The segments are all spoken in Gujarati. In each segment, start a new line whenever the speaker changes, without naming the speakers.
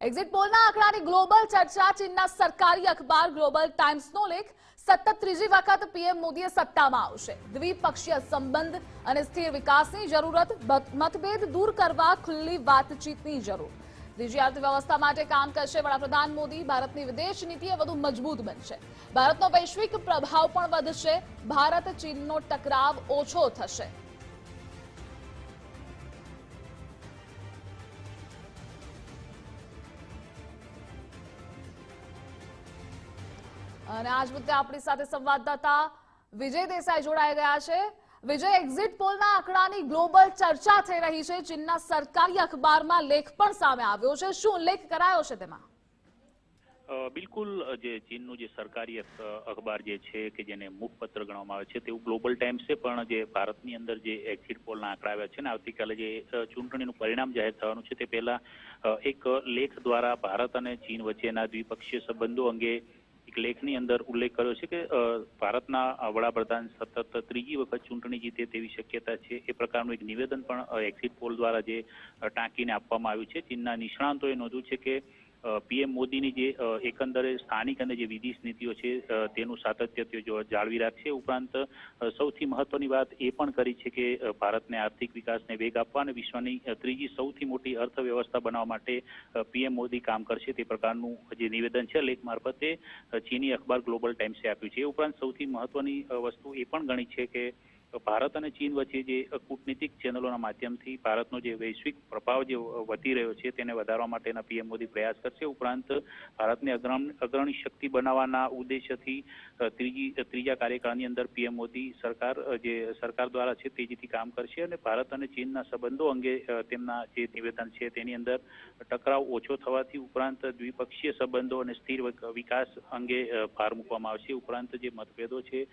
એક્ઝિટ પોલના આંકડાની ગ્લોબલ ચર્ચા, ચીનના સરકારી અખબાર ગ્લોબલ ટાઈમ્સનો લેખ. સતત ત્રીજી વખત પીએમ મોદીએ સત્તામાં આવશે. દ્વિપક્ષીય સંબંધ અને સ્થિર વિકાસની જરૂરત મતભેદ દૂર કરવા ખુલ્લી વાતચીતની જરૂર. ત્રીજી અર્થવ્યવસ્થા માટે કામ કરશે વડાપ્રધાન મોદી. ભારતની વિદેશ નીતિ વધુ મજબૂત બનશે. ભારતનો વૈશ્વિક પ્રભાવ પણ વધશે. ભારત ચીનનો ટકરાવ ઓછો થશે. અને આજ મુદ્દે આપણી સાથે સંવાદદાતા વિજય દેસાઈ જોડાઈ ગયા છે. વિજય એક્ઝિટ પોલના આંકડાની ગ્લોબલ ચર્ચા થઈ રહી છે. ચીનના સરકારી અખબારમાં લેખ પણ સામે આવ્યો છે. શું ઉલ્લેખ કરાયો છે તેમાં?
બિલકુલ, જે ચીનનું જે સરકારી અખબાર જે છે કે જેને મુખપત્ર ગણવામાં આવે છે, તેવું ગ્લોબલ ટાઈમ્સ છે. પણ જે ભારતની અંદર જે એક્ઝિટ પોલના આંકડા આવ્યા છે ને, આવતીકાલે જે ચૂંટણીનું પરિણામ જાહેર થવાનું છે, તે પહેલા એક લેખ દ્વારા ભારત અને ચીન વચ્ચેના દ્વિપક્ષીય સંબંધો અંગે લેખની અંદર ઉલ્લેખ કર્યો છે કે ભારતના વડાપ્રધાન સતત ત્રીજી વખત ચૂંટણી જીતે તેવી શક્યતા છે. એ પ્રકારનું એક નિવેદન પણ એક્ઝિટ પોલ દ્વારા જે ટાંકીને આપવામાં આવ્યું છે. ચીનના નિષ્ણાંતોએ નોંધ્યું છે કે પીએમ મોદીની જે એકંદરે સ્થાનિક અને જે વિદેશ નીતિઓ છે તેનું સાતત્ય તેઓ જાળવી રાખશે. ઉપરાંત સૌથી મહત્વની વાત એ પણ કરી છે કે ભારતને આર્થિક વિકાસને વેગ આપવા અને વિશ્વની ત્રીજી સૌથી મોટી અર્થવ્યવસ્થા બનાવવા માટે પીએમ મોદી કામ કરશે તે પ્રકારનું જે નિવેદન છે, લેખ મારફતે ચીની અખબાર ગ્લોબલ ટાઈમ્સે આપ્યું છે. એ ઉપરાંત, સૌથી મહત્વની વસ્તુ એ પણ ગણી છે કે ભારત અને ચીન વચ્ચે જે કૂટનીતિક ચેનલોના માધ્યમથી ભારતનો જે વૈશ્વિક પ્રભાવ જે વધી રહ્યો છે તેને વધારવા માટેના પીએમ મોદી પ્રયાસ કરશે. ઉપરાંત, ભારતને અગ્રણી શક્તિ બનાવવાના ઉદ્દેશ્યથી ત્રીજી ત્રીજા કાર્યકાળની અંદર પીએમ મોદી સરકાર જે સરકાર દ્વારા છે તેજીથી કામ કરશે અને ભારત અને ચીનના સંબંધો અંગે તેમના જે નિવેદન છે તેની અંદર ટકરાવ ઓછો થવાથી ઉપરાંત દ્વિપક્ષીય સંબંધો અને સ્થિર વિકાસ અંગે ભાર મૂકવામાં આવશે. ઉપરાંત જે મતભેદો છે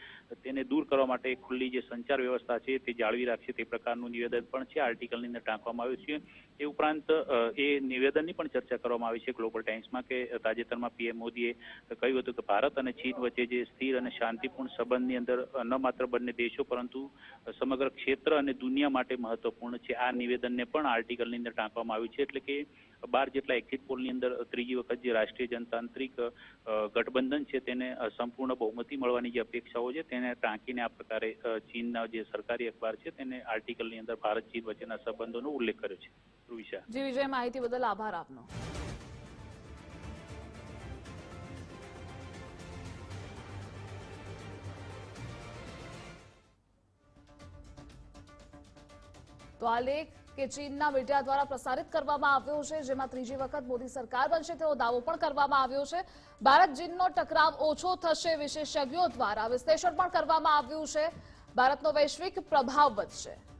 તેને દૂર કરવા માટે ખુલ્લી જે સંચાર વ્યવસ્થા છે, તે જાળવી રાખશે, તે પ્રકારનું નિવેદન પણ છે, આર્ટિકલની અંદર ટાંકવામાં આવ્યું છે. એ ઉપરાંત એ નિવેદનની પણ ચર્ચા કરવામાં આવી છે ગ્લોબલ ટાઇમ્સમાં કે તાજેતરમાં પીએમ મોદીએ કહ્યું હતું કે ભારત અને ચીન વચ્ચે જે સ્થિર અને શાંતિપૂર્ણ સંબંધની અંદર ન માત્ર બંને દેશો, પરંતુ સમગ્ર ક્ષેત્ર અને દુનિયા માટે મહત્વપૂર્ણ છે. આ નિવેદનને પણ આર્ટિકલની અંદર ટાંકવામાં આવ્યું છે. એટલે કે બાર જેટલા એક્ઝિટ પોલની અંદર ત્રીજી વખત જે રાષ્ટ્રીય જનતાંત્રિક ગઠબંધન છે તેને સંપૂર્ણ બહુમતી મળવાની જે અપેક્ષાઓ છે તેને ટાંકીને આ પ્રકારે ચીનના જે સરકારી અખબાર છે તેને આર્ટિકલની અંદર ભારત, ચીન વચ્ચેના સંબંધોનો ઉલ્લેખ કર્યો છે. ધ્રુવિશા
જી, વિજય, માહિતી બદલ આભાર આપનો. તો આ લેખ કે ચીનના મીડિયા દ્વારા પ્રસારિત કરવામાં આવ્યો છે, જેમાં ત્રીજી વખત મોદી સરકાર બનશે તેવો દાવો પણ કરવામાં આવ્યો છે. ભારત ચીનનો ટકરાવ ઓછો થશે, વિશેષજ્ઞો દ્વારા વિશ્લેષણ પણ કરવામાં આવ્યું છે. ભારતનો વૈશ્વિક પ્રભાવ વધશે.